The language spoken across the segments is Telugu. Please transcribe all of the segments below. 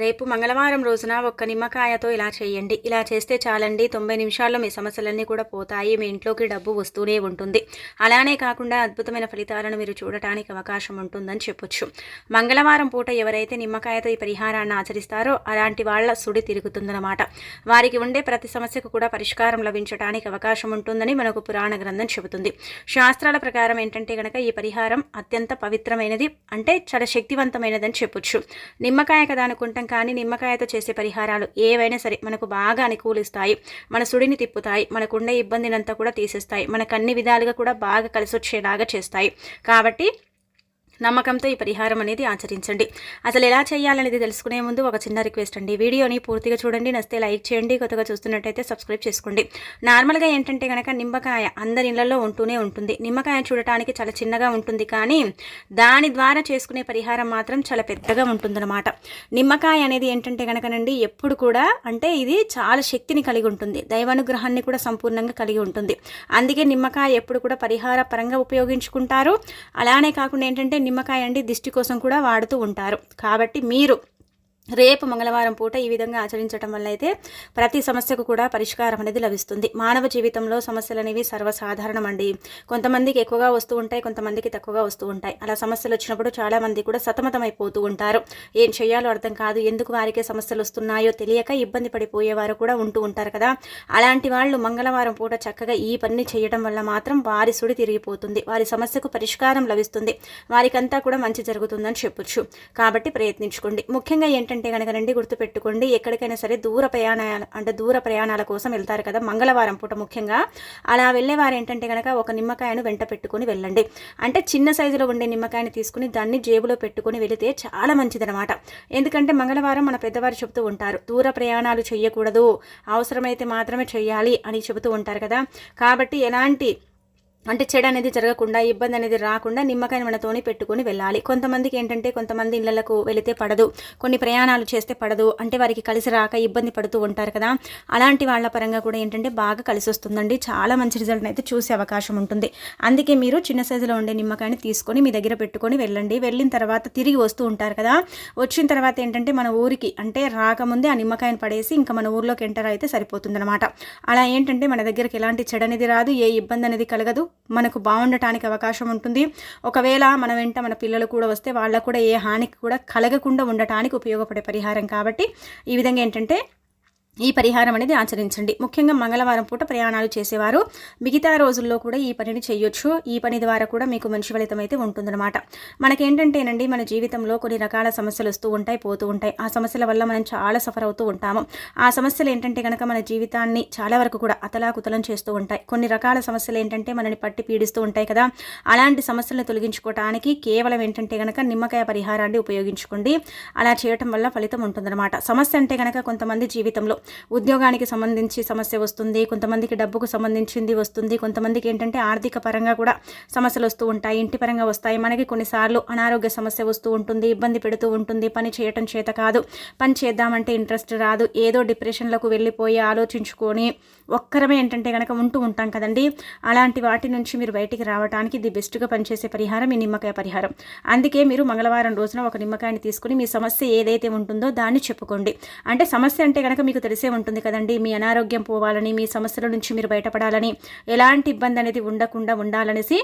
రేపు మంగళవారం రోజున ఒక్క నిమ్మకాయతో ఇలా చేయండి. ఇలా చేస్తే చాలండి. తొంభై నిమిషాల్లో మీ సమస్యలన్నీ కూడా పోతాయి. మీ ఇంట్లోకి డబ్బు వస్తూనే ఉంటుంది. అలానే కాకుండా అద్భుతమైన ఫలితాలను మీరు చూడటానికి అవకాశం ఉంటుందని చెప్పొచ్చు. మంగళవారం పూట ఎవరైతే నిమ్మకాయతో ఈ పరిహారాన్ని ఆచరిస్తారో అలాంటి వాళ్ళ సుడి తిరుగుతుందన్నమాట. వారికి ఉండే ప్రతి సమస్యకు కూడా పరిష్కారం లభించడానికి అవకాశం ఉంటుందని మనకు పురాణ గ్రంథం చెబుతుంది. శాస్త్రాల ప్రకారం ఏంటంటే కనుక ఈ పరిహారం అత్యంత పవిత్రమైనది అంటే చాలా శక్తివంతమైనదని చెప్పొచ్చు. నిమ్మకాయ కదా అనుకుంటాం కానీ నిమ్మకాయతో చేసే పరిహారాలు ఏవైనా సరే మనకు బాగా అనుకూలిస్తాయి. మన సుడిని తిప్పుతాయి. మనకుండే ఇబ్బందినంతా కూడా తీసేస్తాయి. మనకు అన్ని విధాలుగా కూడా బాగా కలిసొచ్చేలాగా చేస్తాయి. కాబట్టి నమ్మకంతో ఈ పరిహారం అనేది ఆచరించండి. అసలు ఎలా చేయాలనేది తెలుసుకునే ముందు ఒక చిన్న రిక్వెస్ట్ అండి. వీడియోని పూర్తిగా చూడండి నస్తే లైక్ చేయండి కొత్తగా చూస్తున్నట్టయితే సబ్స్క్రైబ్ చేసుకోండి. నార్మల్గా ఏంటంటే కనుక నిమ్మకాయ అందరి ఇళ్ళలో ఉంటూనే ఉంటుంది. నిమ్మకాయ చూడటానికి చాలా చిన్నగా ఉంటుంది కానీ దాని ద్వారా చేసుకునే పరిహారం మాత్రం చాలా పెద్దగా ఉంటుందన్నమాట. నిమ్మకాయ అనేది ఏంటంటే కనుకనండి ఎప్పుడు కూడా అంటే ఇది చాలా శక్తిని కలిగి ఉంటుంది. దైవానుగ్రహాన్ని కూడా సంపూర్ణంగా కలిగి ఉంటుంది. అందుకే నిమ్మకాయ ఎప్పుడు కూడా పరిహార పరంగా ఉపయోగించుకుంటారు. అలానే కాకుండా ఏంటంటే నిమ్మకాయ అండి దిష్టి కోసం కూడా వాడుతూ ఉంటారు. కాబట్టి మీరు రేపు మంగళవారం పూట ఈ విధంగా ఆచరించడం వల్ల అయితే ప్రతి సమస్యకు కూడా పరిష్కారం అనేది లభిస్తుంది. మానవ జీవితంలో సమస్యలు అనేవి సర్వసాధారణం అండి కొంతమందికి ఎక్కువగా వస్తూ ఉంటాయి కొంతమందికి తక్కువగా వస్తూ ఉంటాయి. అలా సమస్యలు వచ్చినప్పుడు చాలామంది కూడా సతమతమైపోతూ ఉంటారు. ఏం చేయాలో అర్థం కాదు ఎందుకు వారికే సమస్యలు వస్తున్నాయో తెలియక ఇబ్బంది పడిపోయేవారు కూడా ఉంటూ ఉంటారు కదా. అలాంటి వాళ్ళు మంగళవారం పూట చక్కగా ఈ పని చేయడం వల్ల మాత్రం వారి సుడి తిరిగిపోతుంది. వారి సమస్యకు పరిష్కారం లభిస్తుంది. వారికంతా కూడా మంచి జరుగుతుందని చెప్పొచ్చు. కాబట్టి ప్రయత్నించుకోండి. ముఖ్యంగా ఏంటంటే ఏంటంటే కనుక రండి గుర్తుపెట్టుకోండి ఎక్కడికైనా సరే దూర ప్రయాణాలు అంటే దూర ప్రయాణాల కోసం వెళ్తారు కదా మంగళవారం పూట ముఖ్యంగా. అలా వెళ్ళేవారు ఏంటంటే కనుక ఒక నిమ్మకాయను వెంట పెట్టుకొని వెళ్ళండి. అంటే చిన్న సైజులో ఉండే నిమ్మకాయని తీసుకుని దాన్ని జేబులో పెట్టుకొని వెళితే చాలా మంచిదనమాట ఎందుకంటే మంగళవారం మన పెద్దవారు చెబుతూ ఉంటారు దూర ప్రయాణాలు చేయకూడదు అవసరమైతే మాత్రమే చేయాలి అని చెబుతూ ఉంటారు కదా. కాబట్టి ఎలాంటి అంటే చెడు అనేది జరగకుండా ఇబ్బంది అనేది రాకుండా నిమ్మకాయని మనతోని పెట్టుకొని వెళ్ళాలి. కొంతమందికి ఏంటంటే కొంతమంది ఇళ్ళకు వెళితే పడదు. కొన్ని ప్రయాణాలు చేస్తే పడదు. అంటే వారికి కలిసి రాక ఇబ్బంది పడుతూ ఉంటారు కదా. అలాంటి వాళ్ళ పరంగా కూడా ఏంటంటే బాగా కలిసి వస్తుందండి. చాలా మంచి రిజల్ట్ అయితే చూసే అవకాశం ఉంటుంది. అందుకే మీరు చిన్న సైజులో ఉండే నిమ్మకాయని తీసుకొని మీ దగ్గర పెట్టుకొని వెళ్ళండి. వెళ్ళిన తర్వాత తిరిగి వస్తూ ఉంటారు కదా. వచ్చిన తర్వాత ఏంటంటే మన ఊరికి అంటే రాకముందే ఆ నిమ్మకాయని పడేసి ఇంకా మన ఊర్లోకి ఎంటర్ అయితే సరిపోతుందన్నమాట. అలా ఏంటంటే మన దగ్గరికి ఎలాంటి చెడు అనేది రాదు. ఏ ఇబ్బంది అనేది కలగదు. మనకు బాగుండటానికి అవకాశం ఉంటుంది. ఒకవేళ మన వెంట మన పిల్లలు కూడా వస్తే వాళ్ళకు కూడా ఏ హానికి కూడా కలగకుండా ఉండటానికి ఉపయోగపడే పరిహారం కాబట్టి ఈ విధంగా ఏంటంటే ఈ పరిహారం అనేది ఆచరించండి. ముఖ్యంగా మంగళవారం పూట ప్రయాణాలు చేసేవారు మిగతా రోజుల్లో కూడా ఈ పనిని చేయొచ్చు. ఈ పని ద్వారా కూడా మీకు మంచి ఫలితం అయితే ఉంటుందన్నమాట. మనకేంటంటేనండి మన జీవితంలో కొన్ని రకాల సమస్యలు వస్తూ ఉంటాయి పోతూ ఉంటాయి. ఆ సమస్యల వల్ల మనం చాలా సఫర్ అవుతూ ఉంటాము. ఆ సమస్యలు ఏంటంటే కనుక మన జీవితాన్ని చాలా వరకు కూడా అతలాకుతలం చేస్తూ ఉంటాయి. కొన్ని రకాల సమస్యలు ఏంటంటే మనని పట్టి పీడిస్తూ ఉంటాయి కదా. అలాంటి సమస్యలను తొలగించుకోవటానికి కేవలం ఏంటంటే కనుక నిమ్మకాయ పరిహారాన్ని ఉపయోగించుకోండి. అలా చేయటం వల్ల ఫలితం ఉంటుందన్నమాట. సమస్య అంటే కనుక కొంతమంది జీవితంలో ఉద్యోగానికి సంబంధించి సమస్య వస్తుంది కొంతమందికి డబ్బుకు సంబంధించింది వస్తుంది కొంతమందికి ఏంటంటే ఆర్థిక పరంగా కూడా సమస్యలు వస్తూ ఉంటాయి ఇంటి పరంగా వస్తాయి. మనకి కొన్నిసార్లు అనారోగ్య సమస్య వస్తూ ఉంటుంది ఇబ్బంది పెడుతూ ఉంటుంది. పని చేయటం చేత కాదు. పని చేద్దామంటే ఇంట్రెస్ట్ రాదు. ఏదో డిప్రెషన్లకు వెళ్ళిపోయి ఆలోచించుకొని ఒక్కరమే ఏంటంటే కనుక ఉంటూ ఉంటాం కదండి. అలాంటి వాటి నుంచి మీరు బయటికి రావడానికి ది బెస్ట్గా పనిచేసే పరిహారం ఈ నిమ్మకాయ పరిహారం. అందుకే మీరు మంగళవారం రోజున ఒక నిమ్మకాయని తీసుకుని మీ సమస్య ఏదైతే ఉంటుందో దాన్ని చెప్పుకోండి. అంటే సమస్య అంటే కనుక మీకు తెలుసు ఉంటుంది కదండి. మీ అనారోగ్యం పోవాలని మీ సమస్యల నుంచి మీరు బయటపడాలని ఎలాంటి ఇబ్బంది అనేది ఉండకుండా ఉండాలనేసి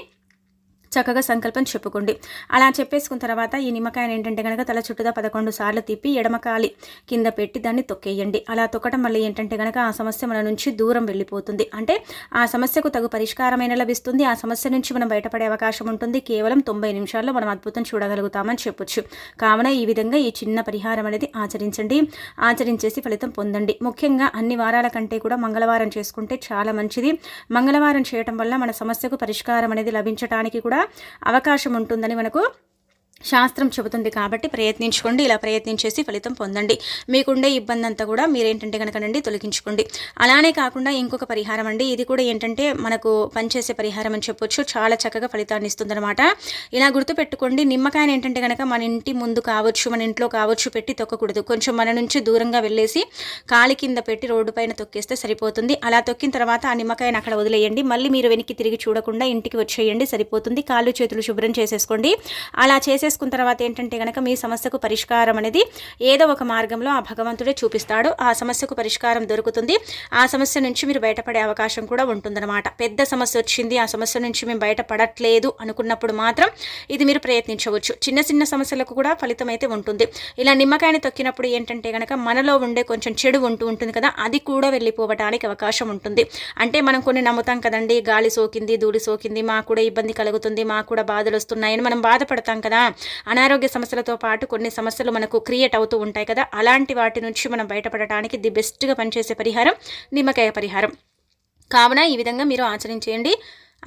చక్కగా సంకల్పం చెప్పుకోండి. అలా చెప్పేసుకున్న తర్వాత ఈ నిమ్మకాయను ఏంటంటే కనుక తల చుట్టూదా పదకొండు సార్లు తిప్పి ఎడమకాలి కింద పెట్టి దాన్ని తొక్కేయండి. అలా తొక్కటం వల్ల ఏంటంటే కనుక ఆ సమస్య మన నుంచి దూరం వెళ్ళిపోతుంది. అంటే ఆ సమస్యకు తగు పరిష్కారమైన లభిస్తుంది. ఆ సమస్య నుంచి మనం బయటపడే అవకాశం ఉంటుంది. కేవలం తొంభై నిమిషాల్లో మనం అద్భుతం చూడగలుగుతామని చెప్పొచ్చు. కావున ఈ విధంగా ఈ చిన్న పరిహారం అనేది ఆచరించండి. ఆచరించేసి ఫలితం పొందండి. ముఖ్యంగా అన్ని వారాల కంటే కూడా మంగళవారం చేసుకుంటే చాలా మంచిది. మంగళవారం చేయటం వల్ల మన సమస్యకు పరిష్కారం అనేది లభించడానికి కూడా అవకాశం ఉంటుందని మనకు శాస్త్రం చెబుతుంది కాబట్టి ప్రయత్నించుకోండి. ఇలా ప్రయత్నించేసి ఫలితం పొందండి. మీకుండే ఇబ్బంది అంతా కూడా మీరేంటంటే కనుకనండి తొలగించుకోండి. అలానే కాకుండా ఇంకొక పరిహారం అండి. ఇది కూడా ఏంటంటే మనకు పనిచేసే పరిహారం అని చెప్పొచ్చు. చాలా చక్కగా ఫలితాన్ని ఇస్తుందనమాట ఇలా గుర్తుపెట్టుకోండి. నిమ్మకాయని ఏంటంటే కనుక మన ఇంటి ముందు కావచ్చు మన ఇంట్లో కావచ్చు పెట్టి తొక్కకూడదు. కొంచెం మన నుంచి దూరంగా వెళ్ళేసి కాలి కింద పెట్టి రోడ్డు పైన తొక్కేస్తే సరిపోతుంది. అలా తొక్కిన తర్వాత ఆ నిమ్మకాయని అక్కడ వదిలేయండి. మళ్ళీ మీరు వెనక్కి తిరిగి చూడకుండా ఇంటికి వచ్చేయండి. సరిపోతుంది. కాళ్ళు చేతులు శుభ్రం చేసేసుకోండి. అలా చేసే చేసుకున్న తర్వాత ఏంటంటే కనుక మీ సమస్యకు పరిష్కారం అనేది ఏదో ఒక మార్గంలో ఆ భగవంతుడే చూపిస్తాడు. ఆ సమస్యకు పరిష్కారం దొరుకుతుంది. ఆ సమస్య నుంచి మీరు బయటపడే అవకాశం కూడా ఉంటుందన్నమాట. పెద్ద సమస్య వచ్చింది ఆ సమస్య నుంచి మేము బయటపడట్లేదు అనుకున్నప్పుడు మాత్రం ఇది మీరు ప్రయత్నించవచ్చు. చిన్న చిన్న సమస్యలకు కూడా ఫలితం అయితే ఉంటుంది. ఇలా నిమ్మకాయని తొక్కినప్పుడు ఏంటంటే కనుక మనలో ఉండే కొంచెం చెడు ఉంటూ ఉంటుంది కదా అది కూడా వెళ్ళిపోవడానికి అవకాశం ఉంటుంది. అంటే మనం కొన్ని నమ్ముతాం కదండి గాలి సోకింది ధూళి సోకింది మాకు కూడా ఇబ్బంది కలుగుతుంది మాకు కూడా బాధలు వస్తున్నాయని మనం బాధపడతాం కదా. అనారోగ్య సమస్యలతో పాటు కొన్ని సమస్యలు మనకు క్రియేట్ అవుతూ ఉంటాయి కదా. అలాంటి వాటి నుంచి మనం బయటపడటానికి ది బెస్ట్గా పనిచేసే పరిహారం నిమ్మకాయ పరిహారం. కావున ఈ విధంగా మీరు ఆచరించేయండి.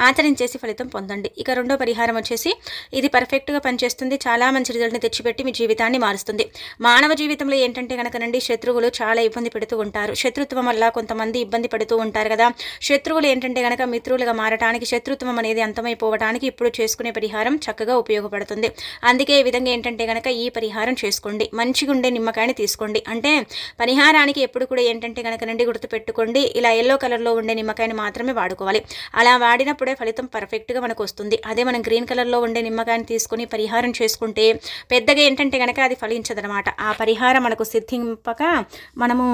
ఆచరించేసి ఫలితం పొందండి. ఇక రెండో పరిహారం వచ్చేసి ఇది పర్ఫెక్ట్గా పనిచేస్తుంది. చాలా మంచి రిజల్ట్ని తెచ్చిపెట్టి మీ జీవితాన్ని మారుస్తుంది. మానవ జీవితంలో ఏంటంటే కనుకనండి శత్రువులు చాలా ఇబ్బంది పెడుతూ ఉంటారు. శత్రుత్వం వల్ల కొంతమంది ఇబ్బంది పడుతూ ఉంటారు కదా. శత్రువులు ఏంటంటే కనుక మిత్రులుగా మారటానికి శత్రుత్వం అనేది అంతమైపోవడానికి ఇప్పుడు చేసుకునే పరిహారం చక్కగా ఉపయోగపడుతుంది. అందుకే ఈ విధంగా ఏంటంటే కనుక ఈ పరిహారం చేసుకోండి. మంచిగా ఉండే నిమ్మకాయని తీసుకోండి. అంటే పరిహారానికి ఎప్పుడు కూడా ఏంటంటే కనుక నుండి గుర్తుపెట్టుకోండి. ఇలా ఎల్లో కలర్లో ఉండే నిమ్మకాయని మాత్రమే వాడుకోవాలి. అలా వాడినప్పుడు అప్పుడే ఫలితం పర్ఫెక్ట్గా మనకు వస్తుంది అదే మనం గ్రీన్ కలర్లో ఉండే నిమ్మకాయని తీసుకొని పరిహారం చేసుకుంటే పెద్దగా ఏంటంటే కనుక అది ఫలించదనమాట. ఆ పరిహారం మనకు సిద్ధింపక మనము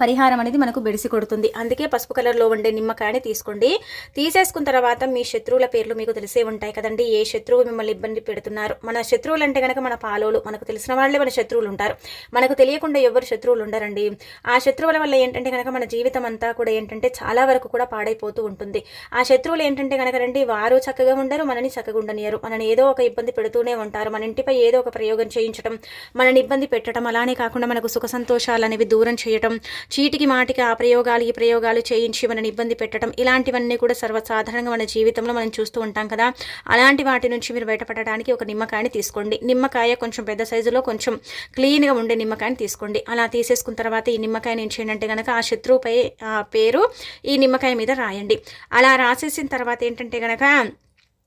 పరిహారం అనేది మనకు బెడిసి కొడుతుంది. అందుకే పసుపు కలర్లో ఉండే నిమ్మకాయని తీసుకోండి. తీసేసుకున్న తర్వాత మీ శత్రువుల పేర్లు మీకు తెలిసే ఉంటాయి కదండి. ఏ శత్రువు మిమ్మల్ని ఇబ్బంది పెడుతున్నారు? మన శత్రువులు అంటే కనుక మన పాలోలు. మనకు తెలిసిన వాళ్ళే మన శత్రువులు ఉంటారు. మనకు తెలియకుండా ఎవరు శత్రువులు ఉండరండి. ఆ శత్రువుల వల్ల ఏంటంటే కనుక మన జీవితం అంతా కూడా ఏంటంటే చాలా వరకు కూడా పాడైపోతూ ఉంటుంది. ఆ శత్రువులు ఏంటంటే కనుక రండి వారు చక్కగా ఉండరు మనని చక్కగా ఉండనియరు మనని ఏదో ఒక ఇబ్బంది పెడుతూనే ఉంటారు. మన ఇంటిపై ఏదో ఒక ప్రయోగం చేయించడం మనని ఇబ్బంది పెట్టడం అలానే కాకుండా మనకు సుఖ సంతోషాలు అనేవి దూరం చేయటం చీటికి మాటికి ఆ ప్రయోగాలు ఈ ప్రయోగాలు చేయించి మనని ఇబ్బంది పెట్టడం ఇలాంటివన్నీ కూడా సర్వసాధారణంగా మన జీవితంలో మనం చూస్తూ ఉంటాం కదా. అలాంటి వాటి నుంచి మీరు బయటపడడానికి ఒక నిమ్మకాయని తీసుకోండి. నిమ్మకాయ కొంచెం పెద్ద సైజులో కొంచెం క్లీన్గా ఉండే నిమ్మకాయని తీసుకోండి. అలా తీసేసుకున్న తర్వాత ఈ నిమ్మకాయ నుంచి ఏంటంటే కనుక ఆ శత్రువుపై పేరు ఈ నిమ్మకాయ మీద రాయండి. అలా రాసేసిన తర్వాత ఏంటంటే కనుక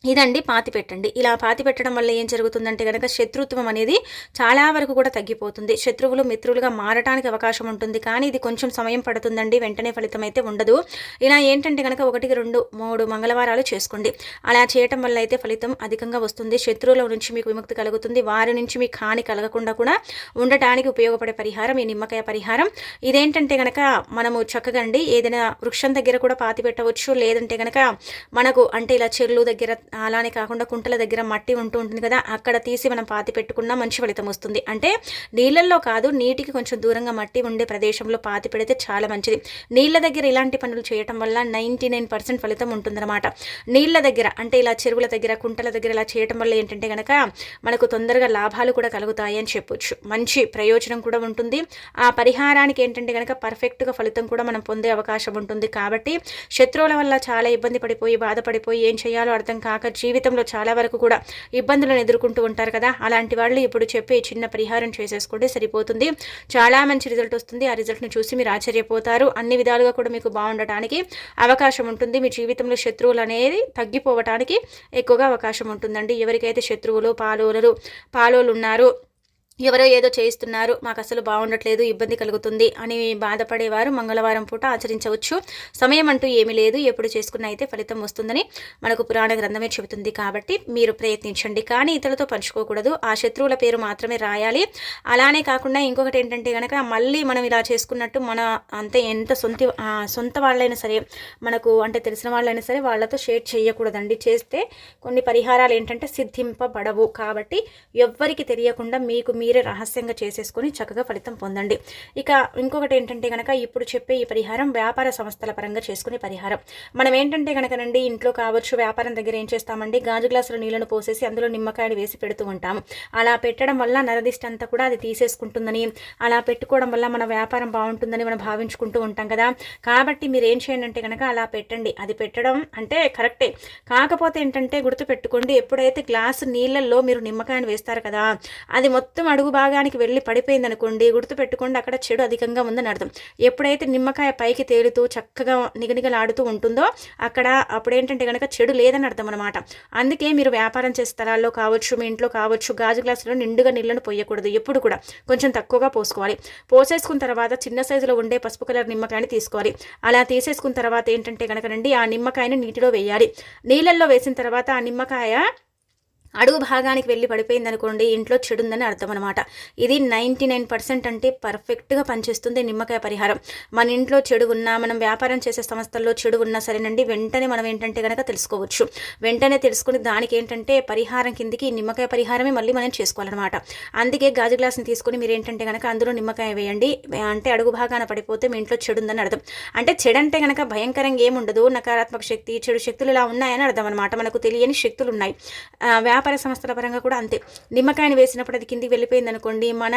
ఇదండి పాతి పెట్టండి. ఇలా పాతి పెట్టడం వల్ల ఏం జరుగుతుందంటే కనుక శత్రుత్వం అనేది చాలా వరకు కూడా తగ్గిపోతుంది. శత్రువులు మిత్రులుగా మారటానికి అవకాశం ఉంటుంది. కానీ ఇది కొంచెం సమయం పడుతుందండి. వెంటనే ఫలితం అయితే ఉండదు. ఇలా ఏంటంటే కనుక ఒకటికి రెండు మూడు మంగళవారాలు చేసుకోండి. అలా చేయటం వల్ల అయితే ఫలితం అధికంగా వస్తుంది. శత్రువుల నుంచి మీకు విముక్తి కలుగుతుంది. వారి నుంచి మీకు హాని కలగకుండా కూడా ఉండటానికి ఉపయోగపడే పరిహారం ఈ నిమ్మకాయ పరిహారం. ఇదేంటంటే కనుక మనము చక్కగా అండి ఏదైనా వృక్షం దగ్గర కూడా పాతి పెట్టవచ్చు. లేదంటే కనుక మనకు అంటే ఇలా చెరువుల దగ్గర అలానే కాకుండా కుంటల దగ్గర మట్టి ఉంటూ ఉంటుంది కదా అక్కడ తీసి మనం పాతి పెట్టుకున్నా మంచి ఫలితం వస్తుంది. అంటే నీళ్ళల్లో కాదు నీటికి కొంచెం దూరంగా మట్టి ఉండే ప్రదేశంలో పాతి పెడితే చాలా మంచిది. నీళ్ళ దగ్గర ఇలాంటి పనులు చేయటం వల్ల నైంటీ నైన్ పర్సెంట్ ఫలితం ఉంటుందన్నమాట. నీళ్ళ దగ్గర అంటే ఇలా చెరువుల దగ్గర కుంటల దగ్గర ఇలా చేయటం వల్ల ఏంటంటే కనుక మనకు తొందరగా లాభాలు కూడా కలుగుతాయి అని చెప్పొచ్చు. మంచి ప్రయోజనం కూడా ఉంటుంది. ఆ పరిహారానికి ఏంటంటే కనుక పర్ఫెక్ట్గా ఫలితం కూడా మనం పొందే అవకాశం ఉంటుంది. కాబట్టి శత్రువుల వల్ల చాలా ఇబ్బంది పడిపోయి బాధపడిపోయి ఏం చేయాలో అర్థం కాక కాక జీవితంలో చాలా వరకు కూడా ఇబ్బందులను ఎదుర్కొంటూ ఉంటారు కదా. అలాంటి వాళ్ళు ఇప్పుడు చెప్పే చిన్న పరిహారం చేసేసుకుంటే సరిపోతుంది. చాలా మంచి రిజల్ట్ వస్తుంది. ఆ రిజల్ట్ను చూసి మీరు ఆశ్చర్యపోతారు. అన్ని విధాలుగా కూడా మీకు బాగుండటానికి అవకాశం ఉంటుంది. మీ జీవితంలో శత్రువులు అనేది తగ్గిపోవటానికి ఎక్కువగా అవకాశం ఉంటుందండి. ఎవరికైతే శత్రువులు పాలోలు పాలోలు ఉన్నారు ఎవరో ఏదో చేయిస్తున్నారు మాకు అసలు బాగుండట్లేదు ఇబ్బంది కలుగుతుంది అని బాధపడేవారు మంగళవారం పూట ఆచరించవచ్చు. సమయం అంటూ ఏమీ లేదు ఎప్పుడు చేసుకున్న అయితే ఫలితం వస్తుందని మనకు పురాణ గ్రంథమే చెబుతుంది కాబట్టి మీరు ప్రయత్నించండి. కానీ ఇతరులతో పంచుకోకూడదు ఆ శత్రువుల పేరు మాత్రమే రాయాలి. అలానే కాకుండా ఇంకొకటి ఏంటంటే కనుక మళ్ళీ మనం ఇలా చేసుకున్నట్టు మన అంతే ఎంత సొంత సొంత వాళ్ళైనా సరే మనకు అంటే తెలిసిన వాళ్ళైనా సరే వాళ్ళతో షేర్ చేయకూడదండి. చేస్తే కొన్ని పరిహారాలు ఏంటంటే సిద్ధింపబడవు కాబట్టి ఎవ్వరికి తెలియకుండా మీకు మీ మీరే రహస్యంగా చేసేసుకొని చక్కగా ఫలితం పొందండి. ఇక ఇంకొకటి ఏంటంటే కనుక ఇప్పుడు చెప్పే ఈ పరిహారం వ్యాపార సంస్థల పరంగా చేసుకునే పరిహారం. మనం ఏంటంటే కనుకనండి ఇంట్లో కావచ్చు వ్యాపారం దగ్గర ఏం చేస్తామండి? గాజు గ్లాసులో నీళ్ళను పోసేసి అందులో నిమ్మకాయలు వేసి పెడుతూ ఉంటాము. అలా పెట్టడం వల్ల నరదిష్టి అంతా కూడా అది తీసేసుకుంటుందని అలా పెట్టుకోవడం వల్ల మన వ్యాపారం బాగుంటుందని మనం భావించుకుంటూ ఉంటాం కదా. కాబట్టి మీరు ఏం చేయండి అంటే కనుక అలా పెట్టండి. అది పెట్టడం అంటే కరెక్టే. కాకపోతే ఏంటంటే గుర్తు పెట్టుకోండి ఎప్పుడైతే గ్లాసు నీళ్ళల్లో మీరు నిమ్మకాయను వేస్తారు కదా అది మొత్తం అడుగు భాగానికి వెళ్ళి పడిపోయింది అనుకోండి గుర్తుపెట్టుకోండి అక్కడ చెడు అధికంగా ఉందని అర్థం. ఎప్పుడైతే నిమ్మకాయ పైకి తేలుతూ చక్కగా నిగనిగలాడుతూ ఉంటుందో అక్కడ అప్పుడేంటంటే కనుక చెడు లేదని అర్థం అనమాట అందుకే మీరు వ్యాపారం చేసే స్థలాల్లో కావచ్చు మీ ఇంట్లో కావచ్చు గాజు గ్లాసులో నిండుగా నీళ్ళను పోయకూడదు ఎప్పుడు కూడా. కొంచెం తక్కువగా పోసుకోవాలి. పోసేసుకున్న తర్వాత చిన్న సైజులో ఉండే పసుపు కలర్ నిమ్మకాయని తీసుకోవాలి. అలా తీసేసుకున్న తర్వాత ఏంటంటే కనుక రండి ఆ నిమ్మకాయని నీటిలో వేయాలి. నీళ్ళల్లో వేసిన తర్వాత ఆ నిమ్మకాయ అడుగు భాగానికి వెళ్ళి పడిపోయింది అనుకోండి ఇంట్లో చెడు ఉందని అర్థం అనమాట ఇది నైంటీ నైన్ పర్సెంట్ అంటే పర్ఫెక్ట్గా పనిచేస్తుంది నిమ్మకాయ పరిహారం. మన ఇంట్లో చెడు ఉన్నా మనం వ్యాపారం చేసే సంస్థల్లో చెడు ఉన్నా సరేనండి వెంటనే మనం ఏంటంటే కనుక తెలుసుకోవచ్చు. వెంటనే తెలుసుకుని దానికి ఏంటంటే పరిహారం కిందికి నిమ్మకాయ పరిహారమే మళ్ళీ మనం చేసుకోవాలన్నమాట. అందుకే గాజు గ్లాస్ని తీసుకుని మీరు ఏంటంటే కనుక అందులో నిమ్మకాయ వేయండి. అంటే అడుగు భాగాన పడిపోతే మీ ఇంట్లో చెడు ఉందని అర్థం. అంటే చెడు అంటే కనుక భయంకరంగా ఏముండదు నకారాత్మక శక్తి చెడు శక్తులు ఇలా ఉన్నాయని అర్థం అనమాట మనకు తెలియని శక్తులు ఉన్నాయి వ్యాపార సంస్థల పరంగా కూడా అంతే. నిమ్మకాయని వేసినప్పుడు అది కిందికి వెళ్ళిపోయింది అనుకోండి మన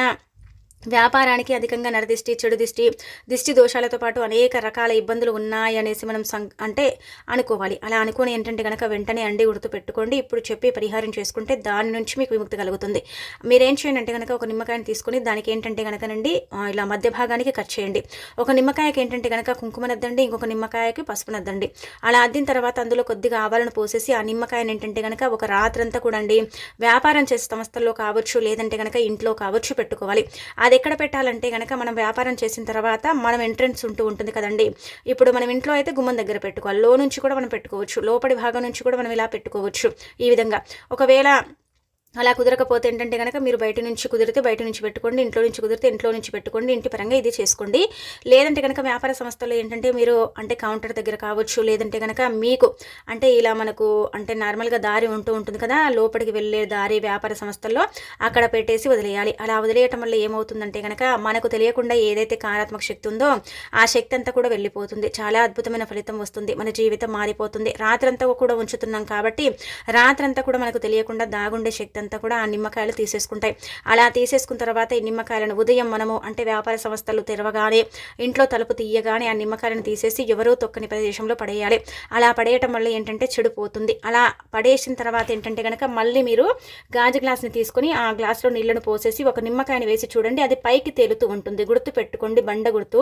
వ్యాపారానికి అధికంగా నరదిష్టి చెడు దిష్టి దిష్టి దోషాలతో పాటు అనేక రకాల ఇబ్బందులు ఉన్నాయి అనేసి మనం సం అంటే అనుకోవాలి. అలా అనుకుని ఏంటంటే కనుక వెంటనే అండి గుర్తు పెట్టుకోండి ఇప్పుడు చెప్పి పరిహారం చేసుకుంటే దాని నుంచి మీకు విముక్తి కలుగుతుంది. మీరేం చేయండి అంటే కనుక ఒక నిమ్మకాయని తీసుకుని దానికి ఏంటంటే కనుకనండి ఇలా మధ్య భాగానికి కట్ చేయండి. ఒక నిమ్మకాయకి ఏంటంటే కనుక కుంకుమ నద్దండి ఇంకొక నిమ్మకాయకి పసుపు నద్దండి. అలా అద్దిన తర్వాత అందులో కొద్దిగా ఆవాలను పోసేసి ఆ నిమ్మకాయని ఏంటంటే కనుక ఒక రాత్రంతా కూడా అండి వ్యాపారం చేసే సంస్థల్లో కావచ్చు లేదంటే కనుక ఇంట్లో కావచ్చు పెట్టుకోవాలి. అది ఎక్కడ పెట్టాలంటే కనుక మనం వ్యాపారం చేసిన తర్వాత మనం ఎంట్రన్స్ ఉంటూ ఉంటుంది కదండి. ఇప్పుడు మనం ఇంట్లో అయితే గుమ్మం దగ్గర పెట్టుకోవాలి. లో నుంచి కూడా మనం పెట్టుకోవచ్చు. లోపలి భాగం నుంచి కూడా మనం ఇలా పెట్టుకోవచ్చు. ఈ విధంగా. ఒకవేళ అలా కుదరకపోతే ఏంటంటే కనుక మీరు బయట నుంచి కుదిరితే బయట నుంచి పెట్టుకోండి ఇంట్లో నుంచి కుదిరితే ఇంట్లో నుంచి పెట్టుకోండి ఇంటి పరంగా ఇది చేసుకోండి. లేదంటే కనుక వ్యాపార సంస్థలు ఏంటంటే మీరు అంటే కౌంటర్ దగ్గర కావచ్చు లేదంటే కనుక మీకు అంటే ఇలా మనకు అంటే నార్మల్గా దారి ఉంటూ ఉంటుంది కదా లోపలికి వెళ్ళే దారి వ్యాపార సంస్థల్లో అక్కడ పెట్టేసి వదిలేయాలి. అలా వదిలేయటం వల్ల ఏమవుతుందంటే కనుక మనకు తెలియకుండా ఏదైతే కారాత్మక శక్తి ఉందో ఆ శక్తి అంతా కూడా వెళ్ళిపోతుంది. చాలా అద్భుతమైన ఫలితం వస్తుంది. మన జీవితం మారిపోతుంది. రాత్రంతా కూడా ఉంచుతున్నాం కాబట్టి రాత్రంతా కూడా మనకు తెలియకుండా దాగుండే శక్తి అంతా కూడా ఆ నిమ్మకాయలు తీసేసుకుంటాయి. అలా తీసేసుకున్న తర్వాత ఈ నిమ్మకాయలను ఉదయం మనము అంటే వ్యాపార సంస్థలు తెరవగానే ఇంట్లో తలుపు తీయగానే ఆ నిమ్మకాయలను తీసేసి ఎవరో తొక్కని ప్రదేశంలో పడేయాలి. అలా పడేయటం వల్ల ఏంటంటే చెడిపోతుంది అలా పడేసిన తర్వాత ఏంటంటే కనుక మళ్ళీ మీరు గాజు గ్లాస్ని తీసుకొని ఆ గ్లాస్లో నీళ్ళను పోసేసి ఒక నిమ్మకాయని వేసి చూడండి అది పైకి తేలుతూ ఉంటుంది. గుర్తు పెట్టుకోండి బండ గుర్తు.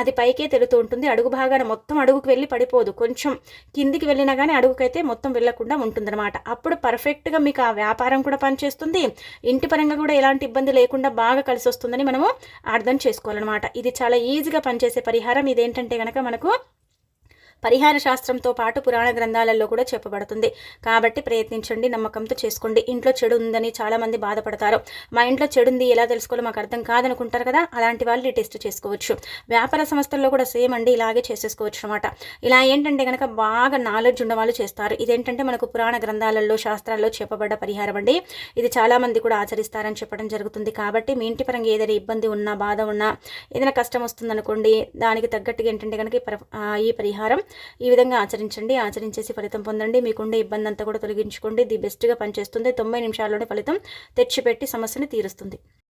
అది పైకే తేలుతూ ఉంటుంది. అడుగు భాగాన మొత్తం అడుగుకు వెళ్ళి పడిపోదు. కొంచెం కిందికి వెళ్ళినా కానీ అడుగుకైతే మొత్తం వెళ్ళకుండా ఉంటుందన్నమాట. అప్పుడు పర్ఫెక్ట్గా మీకు ఆ వ్యాపారం కూడా కూడా పనిచేస్తుంది. ఇంటి పరంగా కూడా ఎలాంటి ఇబ్బంది లేకుండా బాగా కలిసి వస్తుందని మనము అర్థం చేసుకోవాలన్నమాట. ఇది చాలా ఈజీగా పనిచేసే పరిహారం. ఇదేంటంటే కనుక మనకు పరిహార శాస్త్రంతో పాటు పురాణ గ్రంథాలలో కూడా చెప్పబడుతుంది. కాబట్టి ప్రయత్నించండి నమ్మకంతో చేసుకోండి. ఇంట్లో చెడు ఉందని చాలామంది బాధపడతారు. మా ఇంట్లో చెడు ఉంది ఎలా తెలుసుకోవాలో మాకు అర్థం కాదనుకుంటారు కదా అలాంటి వాళ్ళు టెస్ట్ చేసుకోవచ్చు. వ్యాపార సంస్థల్లో కూడా సేమ్ అండి ఇలాగే చేసేసుకోవచ్చు అనమాట ఇలా ఏంటంటే కనుక బాగా నాలెడ్జ్ ఉన్న వాళ్ళు చేస్తారు. ఇదేంటంటే మనకు పురాణ గ్రంథాలలో శాస్త్రాల్లో చెప్పబడ్డ పరిహారం అండి. ఇది చాలామంది కూడా ఆచరిస్తారని చెప్పడం జరుగుతుంది. కాబట్టి మీ ఇంటి పరంగా ఏదైనా ఇబ్బంది ఉన్నా బాధ ఉన్నా ఏదైనా కష్టం వస్తుందనుకోండి దానికి తగ్గట్టుగా ఏంటంటే కనుక ఈ పరిహారం ఈ విధంగా ఆచరించండి ఆచరించేసి ఫలితం పొందండి. మీకుండే ఇబ్బంది అంతా కూడా తొలగించుకోండి. ది బెస్ట్గా పనిచేస్తుంది. తొంభై నిమిషాల్లోనే ఫలితం తెచ్చిపెట్టి సమస్యను తీరుస్తుంది.